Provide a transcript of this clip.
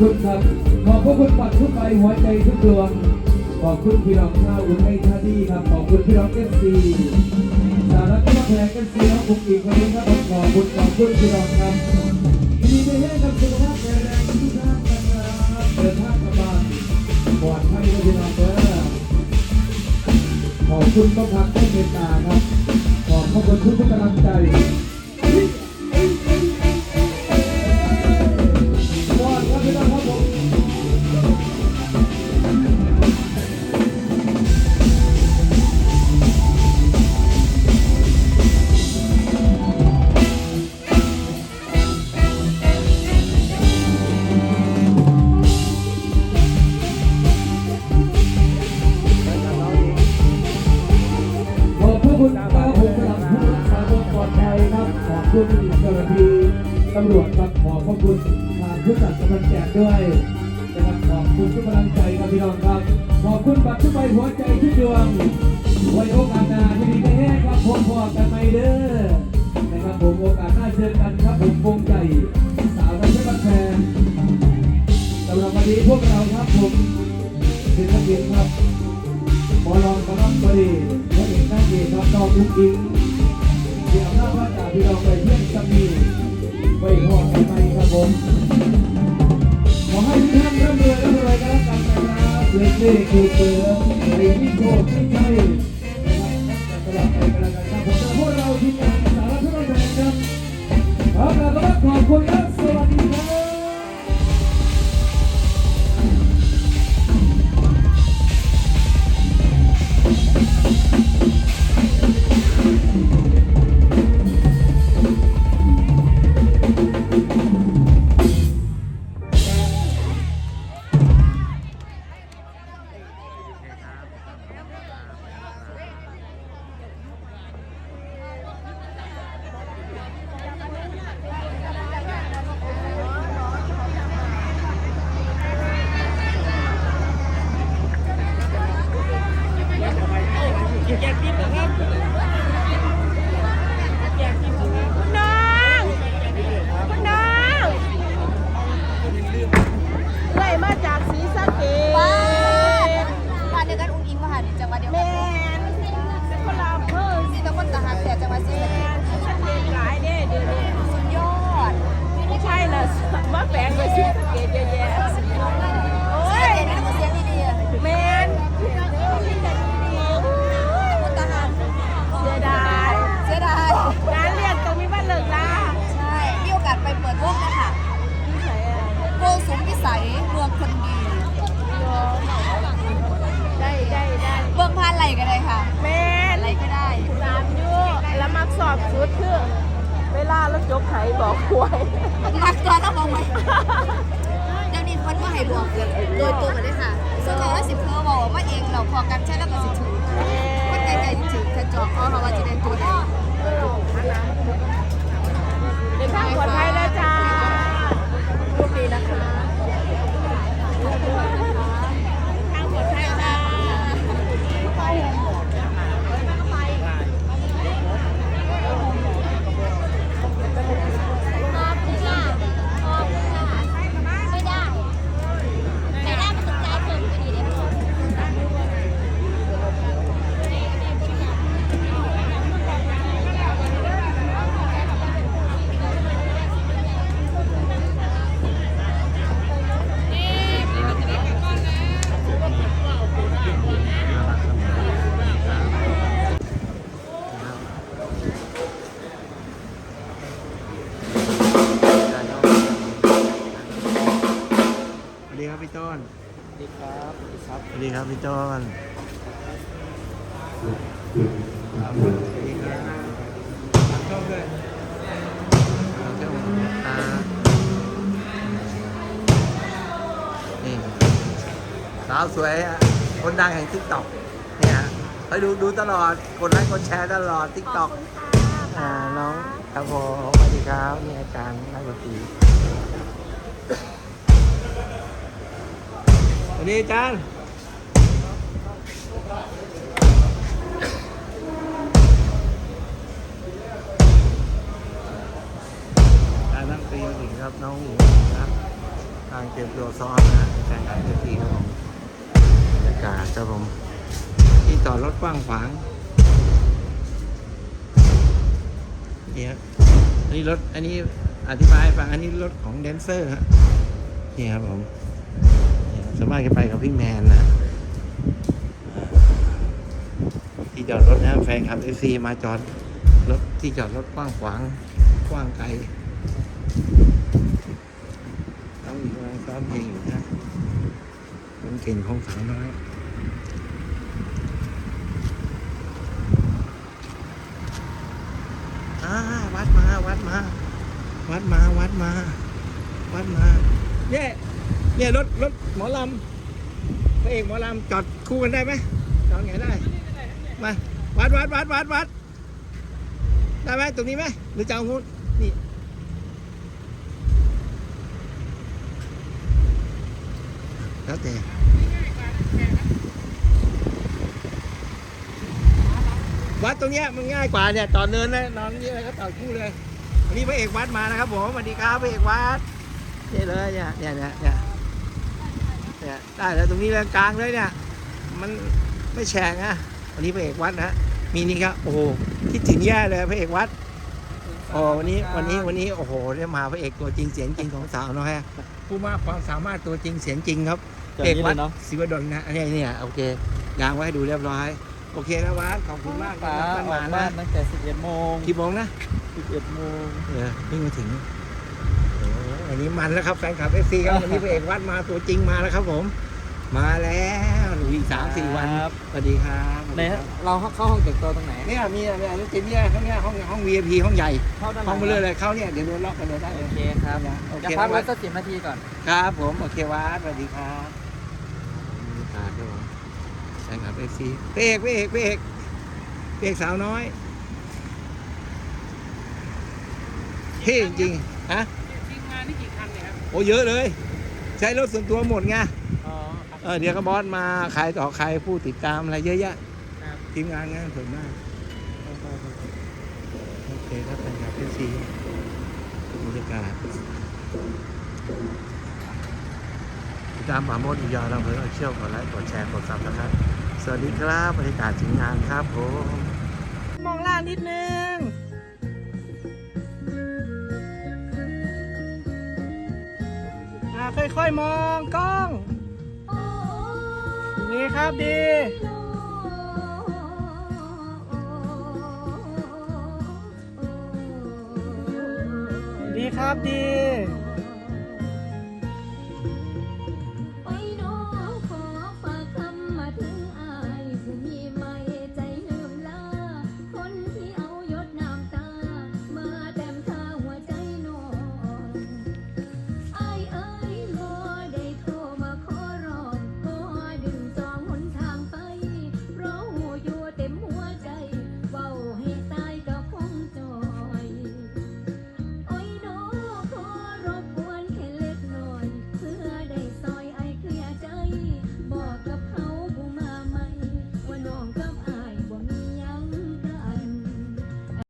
คุณครับ ขอบพระคุณปัดทุกใบหัวใจทุกดวง ขอบคุณพี่น้องชาวอุทัยธานีครับ ขอบคุณพี่น้องเอฟซีสารพัดแพงกันซีน้องปุ๊กอีกวันนี้ครับขอบคุณขอบคุณพี่น้องครับดีไม่ให้กับสุขภาพแข็งแรงทุกท่านนะครับเดินทางกลับบ้านปลอดภัยนะพี่น้องเด้อขอบคุณพระพักตร์เมตตาครับ ขอบพระคุณทุกกำลังใจ คุณครับผมสำหรับผู้รักษาปลอดภัยครับขอบคุณเจ้าหน้าที่ตำรวจครับขอบพระคุณทางผู้จัดกำลังแจกด้วยนะครับขอบคุณทุกกำลังใจครับพี่น้องครับ ขอบคุณบัตรทุกใบหัวใจทุกดวงไว้โอกาสหน้าที่ดีแน่ครับผมพอกันไหมเด้อนะครับผมโอกาสหน้าเจอกันครับผมวงใจสาวนักบัตรแฟนสำหรับวันนี้พวกเราครับผมศิลปินครับหมอลองกำลังบดีพระ เอกนางเอกครับน้องลุงอิงเดี๋ยวถ้าพระจ่าพี่น้องไปเพื่อนสามีไปหอดกันไปครับผม ขอให้ทุกท่านร่ำรวยร่ำรวยกันแล้วกันนะครับเล็กเล็กคือเปิดในที่โชคที่ใช่ คุณน้องคุณน้องไล่มาจากศรีสะเกว้าษบ้านเดียวกันอุ้งอิงมาหาจังหวัดเดียวแมกันนเป็นคนละอำเภอสีตะคนตะหักแต่จังหวัดศรีแมสะเกษนศรีสะเกษหลายเด้เดี๋ยวนี้สุดยอดไม่ใช่ละมาแฝงกับศรีสะเกษเยอะแยะโอ้ ศรี ย สะเกษนี่มันเสียงดีๆอะ แมนที่จะดี คนตะหัก ๆเสียดาย เสียดาย งานเรียนตรงนี้บ้านเลิกลา ใช่มีโอกาสไปเปิดวงนะคะ ที่ไหนอะ โกสุมพิสัยเมืองคนดี ได้ได้ได้ เมืองพานไหล ก็ได้ค่ะ แม่นไหลก็ได้ตามอยู่แล้วมักสอบชุดคือ เวลาแล้วจบไขบอกหวยมักตัวต้องมองไหมเดี๋ยวนี้คนก็ให้บอกโดยตัวกันเลยค่ะส่วนใหญ่แล้วสิบเพอบอกว่าเองเราพอกันใช่แล้วก็สิถือคนใจใจถือจะจอกเอาเขาว่าจะได้ตัวใดเดินทางปลอดภัยแล้วจ้า ครับพี่ต้นสวัสดีครับสวัสดีครับสวัสดีครับพี่ต้นสวัสดีครับชอบด้วยชอบอ่านี่สาวสวยอะคนดังแห่งทิกตอกเนี่ยไปดูดูตลอดกดไลค์กดแชร์ตลอดทิกตอกอ่าน้องครับผมสวัสดีครับนี่อาจารย์นักดนตรีส วัสดีอาจารย์การนั่งตีมาถึงครับน้องหญิงครับกำลังเตรียมตัวซ้อมนะการขายเวทีครับผมบรรยากาศครับผม ที่จอดรถกว้างขวางนี่ฮะอันนี้รถอันนี้อธิบายฟังอันนี้รถของแดนเซอร์ฮะนี่ครับผม สามารถไปกับพี่แมนนะที่จอดรถนะแฟนคลับเอซีมาจอดรถที่จอดรถกว้างขวางกว้างไกลต้องกำลังซ้อมเพลงอยู่นะคนเก่งของสาวน้อยวัดมา วัดมา วัดมา วัดมา วัดมาเนี่ย เนี่ยรถรถหมอลำพระเอกหมอลำจอดคู่กันได้ไหมจอดไงได้ มาวัดวัดวัดวัดวัดได้ไหมตรงนี้ไหมหรือจะเอางูนนี่แล้วแต่วัดตรงเนี้ยมันง่ายกว่าเนี่ยต่อเนินนะนอนนี่เลยก็ต่อคู่เลยวันนี้พระเอกวัดมานะครับผมสวัสดีครับพระเอกวัดนี่เลยเนี่ยเนี่ยเนี่ย เนี่ยเนี่ยได้แล้วตรงนี้เลยกลางเลยเนี่ย มันไม่แฉงอะวันนี้พระเอกวัดนะมีนี่ครับโอ้โหคิดถึงแย่เลยพระเอกวัดโอ้วันนี้วันนี้วันนี้โอ้โหได้มาพระเอกตัวจริงเสียงจริงของสาวน้อยอะผู้มากความสามารถตัวจริงเสียงจริงครับแบบเอกนี้วัเลดยเนาะศิวดลนะอันนี้เนี่ยโอเคยางไว้ให้ดูเรียบร้อยโอเคนะวัดขอบคุณมากป๋าครับอบ้าอนกหบ้ามานะนตั้งแต่11โมงกี่โมงนะ11โมงเออเพิ่งมาถึงโอ้ วันนี้มันแล้วครับแฟนคลับเอฟซีครับวันนี้พระเอกวัดมาตัวจริงมาแล้วครับผม มาแล้วหนูอีกสามสี่วันครับ สวัสดีครับในเราเข้าห้องแต่งตัวตรงไหนเนี่ยมีอะไรอันนี้เจเนี่ยห้องเนี้ยห้องห้อง VIP ห้องใหญ่เข้าด้านหห้ลัองงไปเลยเลยเข้าเนี่ยเดี๋ยวโดนล็อกกันเลยได้เลโอยเคครับโอเคจะพักไว้สักสิบนาทีก่อน ครับผมโอเควัดสวัสดีครับบรรยากาศครับผมแฟนคลับเอฟซีพระเอกพระเอกพระเอกพระเอกสาวน้อยเท่จริงๆฮะ อ้เยอะเลย ใช้รถส่วนตัวหมดไงอ๋อเออเดี๋ยวก็บอสมาขายต่อใครผู้ติดตามอะไรเยอะแยะครับ ทีมงานงานส่วนมากโอเคครับแฟนคลับเอฟซีบรรยากาศติดตามป่าโมดอีกยาวเราเพื่อเชี่ยวกดไลค์กดแชร์กดซับนะครับ สวัสดีครับบรรยากาศถึงงานครับผม มองล่างนิดนึง ค่อยๆมองกล้องนี่ครับดีดีครับดี